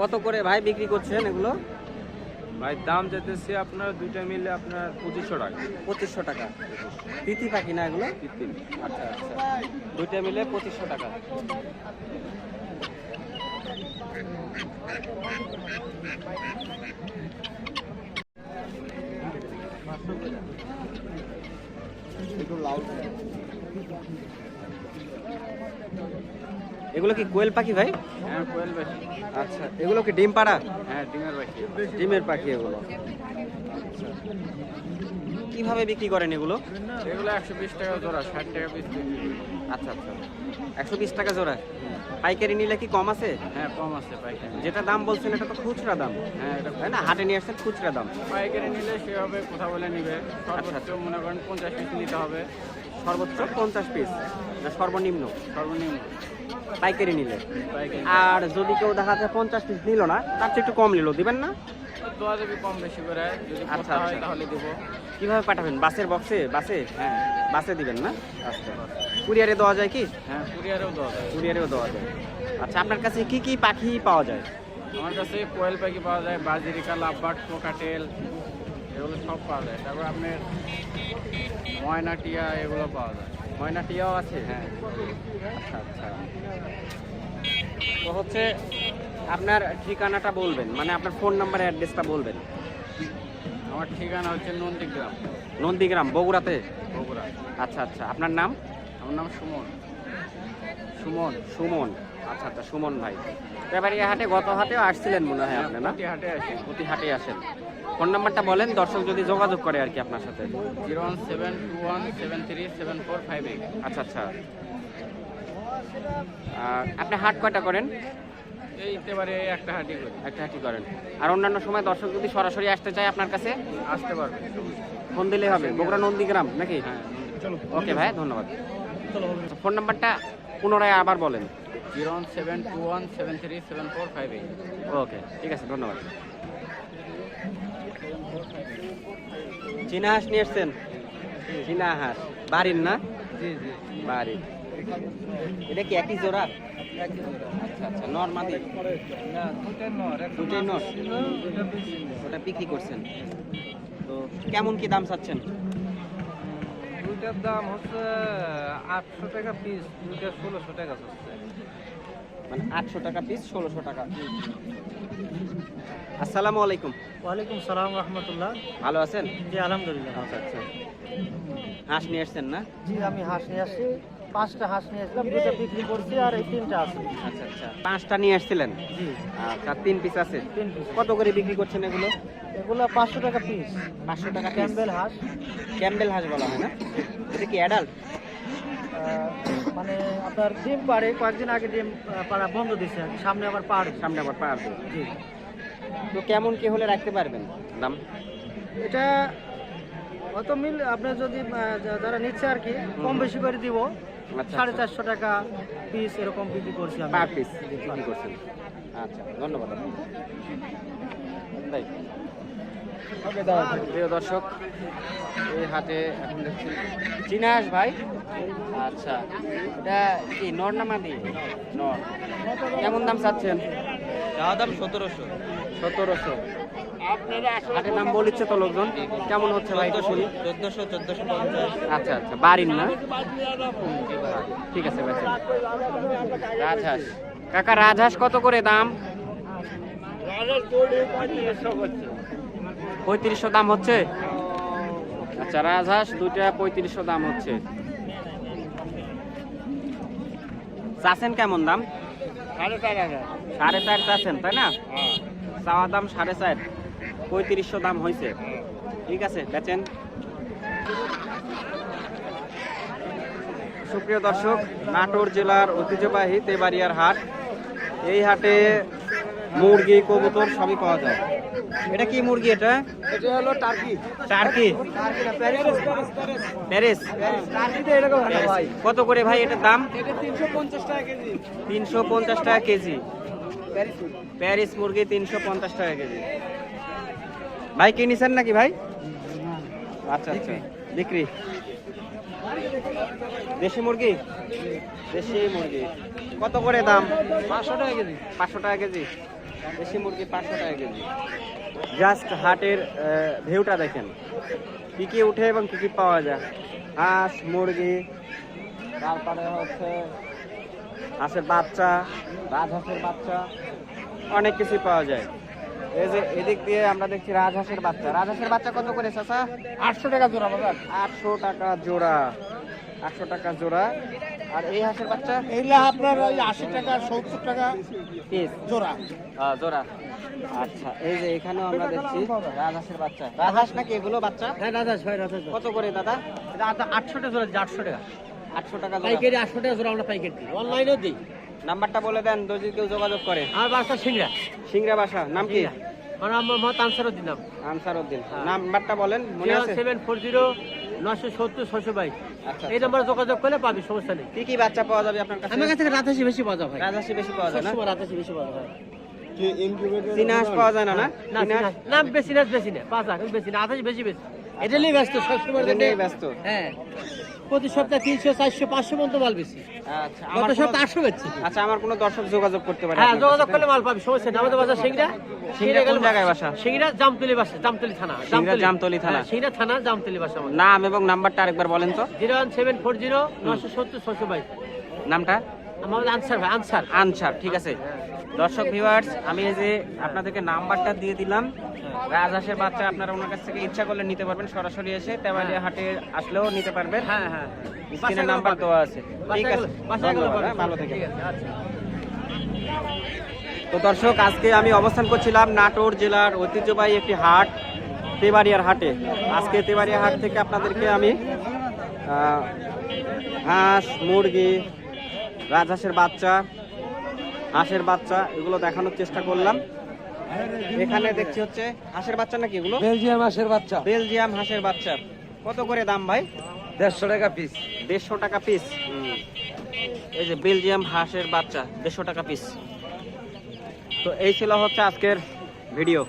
কত করে ভাই বিক্রি করছেন এগুলো? ভাই দাম যেতেছে আপনার দুইটা মিলে আপনার পঁচিশশো টাকা। পঁচিশশো টাকা। তিথি পাখি না এগুলো? আচ্ছা আচ্ছা। দুইটা মিলে পঁচিশশো টাকা। এগুলো কি কোয়েল পাখি ভাই? হ্যাঁ কোয়েল পাখি। আচ্ছা এগুলো কি ডিম পাড়া? হ্যাঁ ডিমের পাখি। ডিমের পাখি এগুলো। কীভাবে বিক্রি করেন এগুলো? এগুলো একশো বিশ টাকা জোড়া ষাট টাকা পিস আচ্ছা আচ্ছা। একশো বিশ টাকা জোড়া? পাইকারি নিলে কি কম আছে? হ্যাঁ কম আছে পাইকারি। যেটা দাম বলছেন এটা তো খুচরা দাম। হ্যাঁ এটা তাই না? হাটে নিয়ে আসছেন খুচরা দাম। পাইকারি নিলে সেভাবে কথা বলে নিবে। সর্বোচ্চ মনে করেন পঞ্চাশ পিস নিতে হবে। সর্বোচ্চ পঞ্চাশ পিস। না সর্বনিম্ন। সর্বনিম্ন। পাইকারি নিলে। আর যদি কেউ দেখা যায় পঞ্চাশ পিস নিল না তার চেয়ে একটু কম নিল দিবেন না? দেবি কম বেশি করে। যদি আচ্ছা, আচ্ছা আচ্ছা। তাহলে দেবো। কীভাবে পাঠাবেন? বাসের বক্সে বাসে? হ্যাঁ বাসে দিবেন না? আচ্ছা। কুরিয়ারে দেওয়া যায় কি? হ্যাঁ কুরিয়ারেও দেওয়া যায়। কুরিয়ারেও দেওয়া যায়। আচ্ছা আপনার কাছে কি কি পাখি পাওয়া যায়? আমার কাছে কোয়েল পাখি পাওয়া যায় বাজিরিকা লাভবাট কোকাটেল এগুলো সব পাওয়া যায়। তারপর আপনার ময়না টিয়া এগুলো পাওয়া যায়। ময়না টিয়াও আছে? হ্যাঁ। আচ্ছা আচ্ছা। তো হচ্ছে আপনার ঠিকানাটা বলবেন মানে আপনার ফোন নাম্বার অ্যাড্রেসটা বলবেন। আমার ঠিকানা হচ্ছে নন্দীগ্রাম। নন্দীগ্রাম বগুড়াতে? বগুড়া। আচ্ছা আচ্ছা। আপনার নাম? আমার নাম সুমন। সুমন? সুমন। আচ্ছা আচ্ছা সুমন ভাই। তো এবার এই হাটে গত হাটেও আসছিলেন মনে হয় আপনি না? হাটে আসি প্রতি হাটে আসেন। ফোন নাম্বারটা বলেন দর্শক যদি যোগাযোগ করে আর কি আপনার সাথে। Zero one seven two one seven three seven four five eight. আচ্ছা আচ্ছা। আপনি হাট কয়টা করেন? এইতে পারে একটা হাটি করি। একটা করেন। আর অন্যান্য সময় দর্শক যদি সরাসরি আসতে চায় আপনার কাছে? আসতে পারবে। ফোন দিলে হবে। বগুড়া নন্দীগ্রাম নাকি? হ্যাঁ ওকে ভাই ধন্যবাদ। ফোন নাম্বারটা পুনরায় আবার বলেন। Zero one seven two one seven three seven four five eight. Okay ঠিক আছে ধন্যবাদ। চীনা হাঁস নিয়ে এসছেন? চীনা হাঁস। বাড়ির না? জি জি। বাড়ির। এটা কি একই জোড়া? আচ্ছা আচ্ছা নর ওটা বিক্রি করছেন। তো কেমন কি দাম চাচ্ছেন? দুইটার দাম হচ্ছে আটশো টাকা পিস দুইটা ষোলোশো টাকা হচ্ছে। মানে আটশো টাকা পিস ষোলোশো টাকা। আসসালামু আলাইকুম। ওয়ালাইকুম সালাম রহমতুল্লাহ। ভালো আছেন? জি আলহামদুলিল্লাহ। আচ্ছা আচ্ছা। হাঁস নিয়ে আসছেন না? জি আমি হাঁস নিয়ে আসছি। পাঁচটা হাঁস নিয়ে আসলাম দুটো বিক্রি করছি আর এই তিনটা আছে। আচ্ছা আচ্ছা। পাঁচটা নিয়ে আসছিলেন? জি। আচ্ছা তিন পিস আছে। তিন পিস কত করে বিক্রি করছেন এগুলো? এগুলো পাঁচশো টাকা পিস পাঁচশো টাকা ক্যাম্বেল হাঁস। ক্যাম্বেল হাঁস বলা হয় না? এটা কি অ্যাডাল্ট মানে আপনার ডিম পাড়ে কয়েকদিন আগে ডিম পাড়া বন্ধ কি। সামনে আবার পাড়ে সামনে আবার দেবে। জি। তো কেমন কি হলে রাখতে পারবেন দাম? এটা অত মিল আপনি যদি যারা নিচ্ছে আর কি কম বেশি করে দিব। সাড়ে চারশো টাকা পিস এরকম বিক্রি করছি আমি। পার পিস বিক্রি করছেন। আচ্ছা ধন্যবাদ। তাই। প্রিয় দর্শক এই হাটে এখন দেখছি চীনা হাঁস ভাই। আচ্ছা এটা কি নর না মাদি? নর। কেমন দাম চাচ্ছেন? দাম সতেরোশো। সতেরোশো। হাটের নাম বলিচ্ছে তো লোকজন। কেমন হচ্ছে ভাই? একটু শুনি চোদ্দোশো চোদ্দোশো আচ্ছা আচ্ছা। বাড়ির না? ঠিক আছে বেচেন রাজহাঁস। কাকা রাজহাঁস কত করে দাম? পঁয়ত্রিশশো দাম হচ্ছে? আচ্ছা রাজহাঁস দুইটা পঁয়ত্রিশশো দাম হচ্ছে। চাচ্ছেন কেমন দাম? সাড়ে চার হাজার। সাড়ে চার চাচ্ছেন তাই না? চাওয়া দাম সাড়ে চার। পঁয়ত্রিশশো দাম হয়েছে ঠিক আছে বেচেন। সুপ্রিয় দর্শক নাটোর জেলার ঐতিহ্যবাহী তেবাড়িয়ার হাট। এই হাটে মুরগি কবুতর সবই পাওয়া যায়। এটা কি মুরগি এটা? এটা হলো টার্কি। টার্কি। প্যারিস কত করে ভাই এটার দাম? এটা তিনশো পঞ্চাশ টাকা কেজি। তিনশো পঞ্চাশ টাকা কেজি। প্যারিস মুরগি তিনশো পঞ্চাশ টাকা কেজি। ভাই কি নিছেন নাকি ভাই? আচ্ছা আচ্ছা। বিক্রি? দেশি মুরগি? দেশি মুরগি। কত করে দাম? পাঁচশো টাকা কেজি। পাঁচশো টাকা কেজি? দেশি মুরগি পাঁচশো টাকা কেজি। জাস্ট হাটের ভিউটা দেখেন। কি কি উঠে এবং কি কি পাওয়া যায়? হাঁস মুরগি। তারপরে হচ্ছে হাঁসের বাচ্চা। রাজহাঁসের বাচ্চা। অনেক কিছু পাওয়া যায়। এই যে এদিক দিয়ে আমরা দেখছি রাজহাঁসের বাচ্চা। রাজহাঁসের বাচ্চা কত করে চাচা? আটশো টাকা জোড়া বাজার। আটশো টাকা জোড়া। আটশো টাকা জোড়া। আর এই হাঁসের বাচ্চা? এইগুলা আপনার ওই আশি টাকা সত্তর টাকা পিস। জোড়া। জোড়া। আচ্ছা এই যে এখানেও আমরা দেখছি রাজহাঁসের বাচ্চা। রাজহাঁস নাকি এগুলো বাচ্চা? হ্যাঁ রাজাস ভাই রাজাস কত করে দাদা? আটশো টাকা জোড়া আটশো টাকা। আটশো টাকা পাইকারি আটশো টাকা জোড়া আমরা পাইকারি দিই। অনলাইনেও দিই। নাম্বারটা বলে দেন যদি কেউ যোগাযোগ করে। আমার বাসা সিংড়া। সিংড়া বাসা নাম কি? আমার আমার মত আনসারও দিলাম আনসার উদ্দিন নাম্বারটা বলেন মনে আছে? সেভেন ফোর জিরো নশো সত্তর ছশো বাইশ। আচ্ছা এই নম্বরে যোগাযোগ করলে পাবি সমস্যা নেই। কি কি বাচ্চা পাওয়া যাবে আপনার কাছে? আমার কাছে রাতাশি বেশি পাওয়া যাবে ভাই। বেশি পাওয়া যায় না? রাতাশি বেশি পাওয়া যায়। চীনা হাঁস পাওয়া যায় না না? হাঁস? না বেশি না বেশি না পাঁচ লাখ বেশি না আঠাশ বেশি বেশি। এটা নিয়ে ব্যস্ত সবসময় ব্যস্ত? হ্যাঁ। প্রতি সপ্তাহে তিনশো চারশো পাঁচশো পর্যন্ত মাল বেশি আচ্ছা গত আমার সপ্তাহে আটশো বেচছি। আচ্ছা আমার কোনো দর্শক যোগাযোগ করতে পারে হ্যাঁ যোগাযোগ করলে মাল পাবি সমস্যা নেই। আমাদের বাসা সিংড়া সিংড়া কোন জায়গায় বাসা? সিংড়া জামতলি বাসা জামতলি থানা সিংড়া জামতলি। থানা। হ্যাঁ, সিংড়া থানা জামতলি বাসা নাম এবং নাম্বারটা আরেকবার বলেন তো। Zero one seven four zero নশো সত্তর ছশো বাইশ। নামটা? আমাদের আনসার আনসার। আনসার ঠিক আছে। দর্শক ভিউয়ার্স আমি এই যে আপনাদেরকে নাম্বারটা দিয়ে দিলাম রাজহাঁসের বাচ্চা আপনারা ওনার কাছ থেকে ইচ্ছা করলে নিতে পারবেন সরাসরি এসে তেবালিয়া হাটে আসলেও নিতে পারবেন। হ্যাঁ হ্যাঁ। স্ক্রিনে নাম্বার দেওয়া আছে। ঠিক আছে। হ্যাঁ, ভালো থেকে আচ্ছা। তো দর্শক আজকে আমি অবস্থান করছিলাম নাটোর জেলার ঐতিহ্যবাহী একটি হাট তেবাড়িয়ার হাটে। আজকে তেবাড়িয়া হাট থেকে আপনাদেরকে আমি হাঁস মুরগি রাজহাঁসের বাচ্চা হাঁসের বাচ্চা এগুলো দেখানোর চেষ্টা করলাম। এখানে দেখছি হচ্ছে হাঁসের বাচ্চা নাকি এগুলো? বেলজিয়াম হাঁসের বাচ্চা। বেলজিয়াম হাঁসের বাচ্চা। কত করে দাম ভাই? দেড়শো টাকা পিস দেড়শো টাকা পিস এই যে বেলজিয়াম হাঁসের বাচ্চা দেড়শো টাকা পিস তো এই ছিল হচ্ছে আজকের ভিডিও